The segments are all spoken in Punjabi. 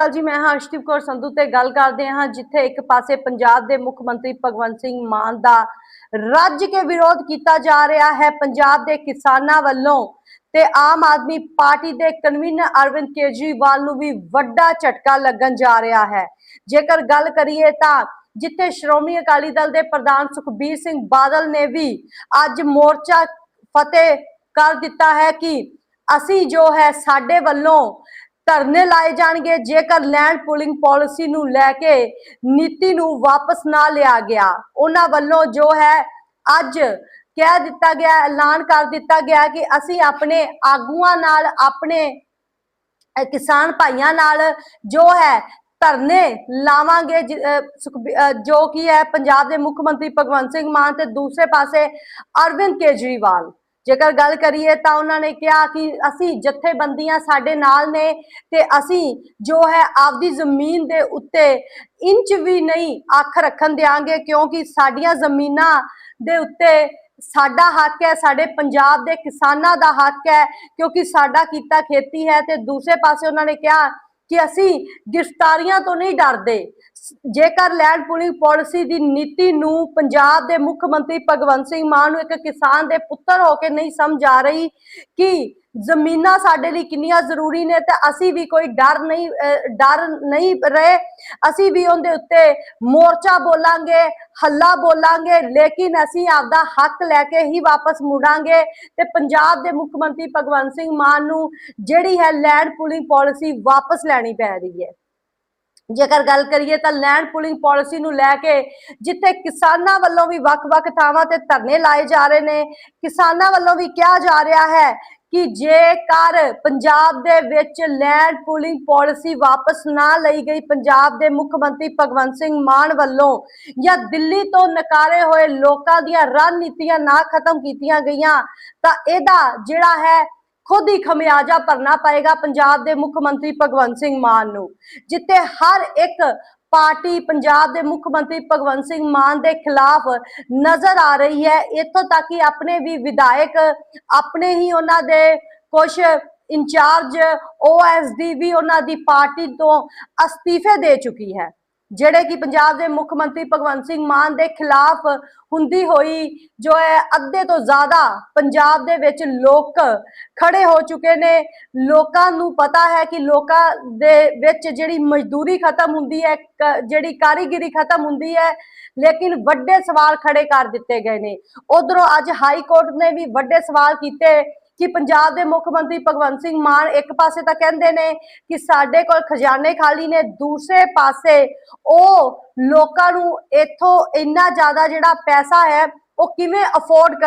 ਸਤਿ ਜੀ, ਮੈਂ ਹਾਂ ਅਰਸ਼ਦੀਪ ਕੌਰ ਸੰਧੂ ਤੇ ਗੱਲ ਕਰਦੇ ਹਾਂ, ਜਿੱਥੇ ਇੱਕ ਪਾਸੇ ਪੰਜਾਬ ਦੇ ਮੁੱਖ ਮੰਤਰੀ ਭਗਵੰਤ ਸਿੰਘ ਮਾਨ ਦਾ ਰੱਜ ਕੇ ਵਿਰੋਧ ਕੀਤਾ ਜਾ ਰਿਹਾ ਹੈ ਪੰਜਾਬ ਦੇ ਕਿਸਾਨਾਂ ਵੱਲੋਂ ਤੇ ਆਮ ਆਦਮੀ ਪਾਰਟੀ ਦੇ ਕਨਵੀਨਰ ਅਰਵਿੰਦ ਕੇਜਰੀਵਾਲ ਨੂੰ ਵੀ ਵੱਡਾ ਝਟਕਾ ਲੱਗਣ ਜਾ ਰਿਹਾ ਹੈ। ਜੇਕਰ ਗੱਲ ਕਰੀਏ ਤਾਂ ਜਿੱਥੇ ਸ਼੍ਰੋਮਣੀ ਅਕਾਲੀ ਦਲ ਦੇ ਪ੍ਰਧਾਨ ਸੁਖਬੀਰ ਸਿੰਘ ਬਾਦਲ ਨੇ ਵੀ ਅੱਜ ਮੋਰਚਾ ਫਤਿਹ ਕਰ ਦਿੱਤਾ ਹੈ ਕਿ ਅਸੀਂ ਜੋ ਹੈ ਸਾਡੇ ਵੱਲੋਂ ਧਰਨੇ ਲਾਏ ਜਾਣਗੇ, ਜੇਕਰ ਲੈਂਡ ਪੂਲਿੰਗ ਪਾਲਿਸੀ ਨੂੰ ਲੈ ਕੇ ਨੀਤੀ ਨੂੰ ਵਾਪਸ ਨਾ ਲਿਆ ਗਿਆ। ਉਹਨਾਂ ਵੱਲੋਂ ਜੋ ਹੈ, ਅੱਜ ਕਹਿ ਦਿੱਤਾ ਗਿਆ, ਐਲਾਨ ਕਰ ਦਿੱਤਾ ਗਿਆ ਕਿ ਅਸੀਂ ਆਪਣੇ ਆਗੂਆਂ ਨਾਲ, ਆਪਣੇ ਕਿਸਾਨ ਭਾਈਆਂ ਨਾਲ ਜੋ ਹੈ, ਧਰਨੇ ਲਾਵਾਂਗੇ ਜੋ ਕੀ ਹੈ, ਪੰਜਾਬ ਦੇ ਮੁੱਖ ਮੰਤਰੀ ਭਗਵੰਤ ਸਿੰਘ ਮਾਨ ਤੇ ਦੂਸਰੇ ਪਾਸੇ ਅਰਵਿੰਦ ਕੇਜਰੀਵਾਲ। ਜੇਕਰ ਗੱਲ ਕਰੀਏ ਤਾਂ ਉਹਨਾਂ ਨੇ ਕਿਹਾ ਕਿ ਅਸੀਂ ਜਥੇਬੰਦੀਆਂ ਸਾਡੇ ਨਾਲ ਨੇ ਤੇ ਅਸੀਂ ਜੋ ਹੈ ਆਪਦੀ ਜ਼ਮੀਨ ਦੇ ਉੱਤੇ ਇੰਚ ਵੀ ਨਹੀਂ ਅੱਖ ਰੱਖਣ ਦਿਆਂਗੇ, ਕਿਉਂਕਿ ਸਾਡੀਆਂ ਜ਼ਮੀਨਾਂ ਦੇ ਉੱਤੇ ਸਾਡਾ ਹੱਕ ਹੈ, ਸਾਡੇ ਪੰਜਾਬ ਦੇ ਕਿਸਾਨਾਂ ਦਾ ਹੱਕ ਹੈ, ਕਿਉਂਕਿ ਸਾਡਾ ਕੀਤਾ ਖੇਤੀ ਹੈ ਤੇ ਦੂਸਰੇ ਪਾਸੇ ਉਹਨਾਂ ਨੇ ਕਿਹਾ ਕਿ ਅਸੀਂ ਗ੍ਰਿਫਤਾਰੀਆਂ ਤੋਂ ਨਹੀਂ ਡਰਦੇ। ਜੇਕਰ ਲੈਂਡ ਪੂਲਿੰਗ ਪਾਲਿਸੀ ਦੀ ਨੀਤੀ ਨੂੰ ਪੰਜਾਬ ਦੇ ਮੁੱਖ ਮੰਤਰੀ ਭਗਵੰਤ ਸਿੰਘ ਮਾਨ ਨੂੰ ਇੱਕ ਕਿਸਾਨ ਦੇ ਪੁੱਤਰ ਹੋ ਕੇ ਨਹੀਂ ਸਮਝ ਆ ਰਹੀ ਕਿ ਜ਼ਮੀਨਾਂ ਸਾਡੇ ਲਈ ਕਿੰਨੀਆਂ ਜ਼ਰੂਰੀ ਨੇ ਤੇ ਅਸੀਂ ਵੀ ਕੋਈ ਡਰ ਨਹੀਂ ਡਰ ਨਹੀਂ ਰਹੇ, ਅਸੀਂ ਵੀ ਉਹਦੇ ਉੱਤੇ ਮੋਰਚਾ ਬੋਲਾਂਗੇ, ਹੱਲਾ ਬੋਲਾਂਗੇ, ਲੇਕਿਨ ਅਸੀਂ ਆਪਦਾ ਹੱਕ ਲੈ ਕੇ ਹੀ ਵਾਪਸ ਮੁੜਾਂਗੇ ਤੇ ਪੰਜਾਬ ਦੇ ਮੁੱਖ ਮੰਤਰੀ ਭਗਵੰਤ ਸਿੰਘ ਮਾਨ ਨੂੰ ਜਿਹੜੀ ਹੈ ਲੈਂਡ ਪੂਲਿੰਗ ਪਾਲਿਸੀ ਵਾਪਸ ਲੈਣੀ ਪੈ ਰਹੀ ਹੈ। ਜੇਕਰ ਗੱਲ ਕਰੀਏ ਤਾਂ ਲੈਂਡ ਪੂਲਿੰਗ ਪਾਲਿਸੀ ਨੂੰ ਲੈ ਕੇ ਜਿੱਥੇ ਕਿਸਾਨਾਂ ਵੱਲੋਂ ਵੀ ਵੱਖ-ਵੱਖ ਥਾਵਾਂ ਤੇ ਧਰਨੇ ਲਾਏ ਜਾ ਰਹੇ ਨੇ, ਕਿਸਾਨਾਂ ਵੱਲੋਂ ਵੀ ਕਿਹਾ ਜਾ ਰਿਹਾ ਹੈ ਕਿ ਜੇਕਰ ਪੰਜਾਬ ਦੇ ਵਿੱਚ ਲੈਂਡ ਪੂਲਿੰਗ ਪਾਲਿਸੀ ਵਾਪਸ ਨਾ ਲਈ ਗਈ, ਪੰਜਾਬ ਦੇ ਮੁੱਖ ਮੰਤਰੀ ਭਗਵੰਤ ਸਿੰਘ ਮਾਨ ਵੱਲੋਂ ਜਾਂ ਦਿੱਲੀ ਤੋਂ ਨਕਾਰੇ ਹੋਏ ਲੋਕਾਂ ਦੀਆਂ ਰਣਨੀਤੀਆਂ ਨਾ ਖਤਮ ਕੀਤੀਆਂ ਗਈਆਂ, ਤਾਂ ਇਹਦਾ ਜਿਹੜਾ ਹੈ ਖੁਦ ਹੀ ਖਮਿਆਜਾ ਭਰਨਾ ਪਏਗਾ ਪੰਜਾਬ ਦੇ ਮੁੱਖ ਮੰਤਰੀ ਭਗਵੰਤ ਸਿੰਘ ਮਾਨ ਨੂੰ, ਜਿੱਥੇ ਹਰ ਇੱਕ ਪਾਰਟੀ ਪੰਜਾਬ ਦੇ ਮੁੱਖ ਮੰਤਰੀ ਭਗਵੰਤ ਸਿੰਘ ਮਾਨ ਦੇ ਖਿਲਾਫ ਨਜ਼ਰ ਆ ਰਹੀ ਹੈ। ਇੱਥੋਂ ਤੱਕ ਕਿ ਆਪਣੇ ਵੀ ਵਿਧਾਇਕ, ਆਪਣੇ ਹੀ ਉਹਨਾਂ ਦੇ ਕੁਝ ਇੰਚਾਰਜ ਓਐਸਡੀ ਵੀ ਉਹਨਾਂ ਦੀ ਪਾਰਟੀ ਤੋਂ ਅਸਤੀਫੇ ਦੇ ਚੁੱਕੀ ਹੈ। ਜਿਹੜੇ ਕਿ ਪੰਜਾਬ ਦੇ ਮੁੱਖ ਮੰਤਰੀ ਭਗਵੰਤ ਸਿੰਘ ਮਾਨ ਦੇ ਖਿਲਾਫ ਹੁੰਦੀ ਹੋਈ ਜੋ ਹੈ, ਅੱਧੇ ਤੋਂ ਜ਼ਿਆਦਾ ਪੰਜਾਬ ਦੇ ਵਿੱਚ ਲੋਕ ਖੜੇ ਹੋ ਚੁੱਕੇ ਨੇ। ਲੋਕਾਂ ਨੂੰ ਪਤਾ ਹੈ ਕਿ ਲੋਕਾਂ ਦੇ ਵਿੱਚ ਜਿਹੜੀ ਮਜ਼ਦੂਰੀ ਖਤਮ ਹੁੰਦੀ ਹੈ ਜਿਹੜੀ ਕਾਰੀਗਰੀ ਖਤਮ ਹੁੰਦੀ ਹੈ, ਲੇਕਿਨ ਵੱਡੇ ਸਵਾਲ ਖੜੇ ਕਰ ਦਿੱਤੇ ਗਏ ਨੇ। ਉਧਰੋਂ ਅੱਜ ਹਾਈ ਕੋਰਟ ਨੇ ਵੀ ਵੱਡੇ ਸਵਾਲ ਕੀਤੇ ਕਿ ਪੰਜਾਬ ਦੇ ਮੁੱਖ ਮੰਤਰੀ ਭਗਵੰਤ ਸਿੰਘ ਮਾਨ ਇੱਕ ਪਾਸੇ ਤਾਂ ਕਹਿੰਦੇ ਨੇ ਕਿ ਸਾਡੇ ਕੋਲ ਖਜ਼ਾਨੇ ਖਾਲੀ ਨੇ, ਦੂਸਰੇ ਪਾਸੇ ਉਹ ਲੋਕਾਂ ਨੂੰ ਇੱਥੋਂ ਇੰਨਾ ਜ਼ਿਆਦਾ ਜਿਹੜਾ ਪੈਸਾ ਹੈ, ਉਹ ਕਿਵੇਂ ਅਫੋਰਡ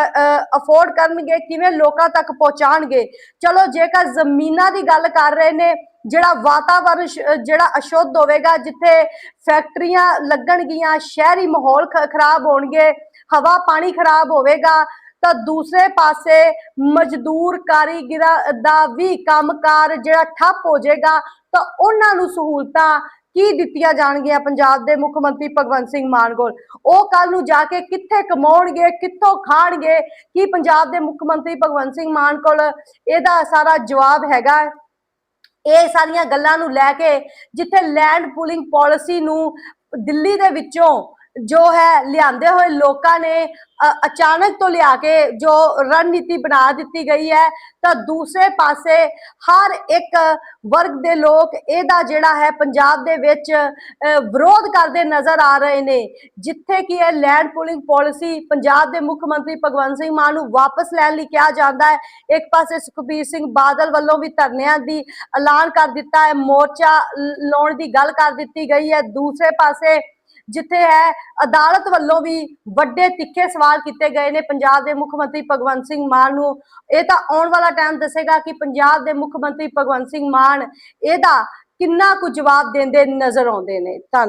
ਅਫੋਰਡ ਕਰਨਗੇ, ਕਿਵੇਂ ਲੋਕਾਂ ਤੱਕ ਪਹੁੰਚਾਣਗੇ ਚਲੋ, ਜੇਕਰ ਜ਼ਮੀਨਾਂ ਦੀ ਗੱਲ ਕਰ ਰਹੇ ਨੇ, ਜਿਹੜਾ ਵਾਤਾਵਰਣ ਸ਼- ਜਿਹੜਾ ਅਸ਼ੁੱਧ ਹੋਵੇਗਾ, ਜਿੱਥੇ ਫੈਕਟਰੀਆਂ ਲੱਗਣਗੀਆਂ, ਸ਼ਹਿਰੀ ਮਾਹੌਲ ਖ- ਖਰਾਬ ਹੋਣਗੇ, ਹਵਾ, ਪਾਣੀ ਖਰਾਬ ਹੋਵੇਗਾ ਤਾਂ ਦੂਸਰੇ ਪਾਸੇ ਮਜ਼ਦੂਰ ਕਾਰੀਗਰਾਂ ਦਾ ਵੀ ਕੰਮਕਾਰ ਜਿਹੜਾ ਠੱਪ ਹੋ ਜਾਏਗਾ, ਤਾਂ ਉਹਨਾਂ ਨੂੰ ਸਹੂਲਤਾਂ ਕੀ ਦਿੱਤੀਆਂ ਜਾਣਗੀਆਂ ਪੰਜਾਬ ਦੇ ਮੁੱਖ ਮੰਤਰੀ ਭਗਵੰਤ ਸਿੰਘ ਮਾਨ ਕੋਲ? ਉਹ ਕੱਲ ਨੂੰ ਜਾ ਕੇ ਕਿੱਥੇ ਕਮਾਉਣਗੇ, ਕਿੱਥੋਂ ਖਾਣਗੇ? ਕੀ ਪੰਜਾਬ ਦੇ ਮੁੱਖ ਮੰਤਰੀ ਭਗਵੰਤ ਸਿੰਘ ਮਾਨ ਕੋਲ ਇਹਦਾ ਸਾਰਾ ਜਵਾਬ ਹੈਗਾ? ਇਹ ਸਾਰੀਆਂ ਗੱਲਾਂ ਨੂੰ ਲੈ ਕੇ ਜਿੱਥੇ ਲੈਂਡ ਪੂਲਿੰਗ ਪਾਲਿਸੀ ਨੂੰ ਦਿੱਲੀ ਦੇ ਵਿੱਚੋਂ ਜੋ ਹੈ ਲਿਆਂਦੇ ਹੋਏ ਲੋਕਾਂ ਨੇ ਅਚਾਨਕ ਤੋਂ ਲਿਆ ਕੇ ਜੋ ਰਣਨੀਤੀ ਬਣਾ ਦਿੱਤੀ ਗਈ ਹੈ, ਤਾਂ ਦੂਸਰੇ ਪਾਸੇ ਹਰ ਇੱਕ ਵਰਗ ਦੇ ਲੋਕ ਇਹਦਾ ਜਿਹੜਾ ਹੈ ਪੰਜਾਬ ਦੇ ਵਿੱਚ ਵਿਰੋਧ ਕਰਦੇ ਨਜ਼ਰ ਆ ਰਹੇ ਨੇ। ਜਿੱਥੇ ਕਿ ਇਹ ਲੈਂਡ ਪੂਲਿੰਗ ਪਾਲਿਸੀ ਪੰਜਾਬ ਦੇ ਮੁੱਖ ਮੰਤਰੀ ਭਗਵੰਤ ਸਿੰਘ ਮਾਨ ਨੂੰ ਵਾਪਸ ਲੈਣ ਲਈ ਕਿਹਾ ਜਾਂਦਾ ਹੈ। ਇੱਕ ਪਾਸੇ ਸੁਖਬੀਰ ਸਿੰਘ ਬਾਦਲ ਵੱਲੋਂ ਵੀ ਧਰਨਿਆਂ ਦੀ ਐਲਾਨ ਕਰ ਦਿੱਤਾ ਹੈ, ਮੋਰਚਾ ਲਾਉਣ ਦੀ ਗੱਲ ਕਰ ਦਿੱਤੀ ਗਈ ਹੈ। ਦੂਸਰੇ ਪਾਸੇ ਜਿੱਥੇ ਹੈ ਅਦਾਲਤ ਵੱਲੋਂ ਵੀ ਵੱਡੇ ਤਿੱਖੇ ਸਵਾਲ ਕੀਤੇ ਗਏ ਨੇ। ਪੰਜਾਬ ਦੇ ਮੁੱਖ ਮੰਤਰੀ ਭਗਵੰਤ ਸਿੰਘ ਮਾਨ ਨੂੰ ਇਹ ਤਾਂ ਆਉਣ ਵਾਲਾ ਟਾਈਮ ਦੱਸੇਗਾ ਕਿ ਪੰਜਾਬ ਦੇ ਮੁੱਖ ਮੰਤਰੀ ਭਗਵੰਤ ਸਿੰਘ ਮਾਨ ਇਹਦਾ ਕਿੰਨਾ ਕੁ ਜਵਾਬ ਦਿੰਦੇ ਨਜ਼ਰ ਆਉਂਦੇ ਨੇ। ਧੰਨਵਾਦ।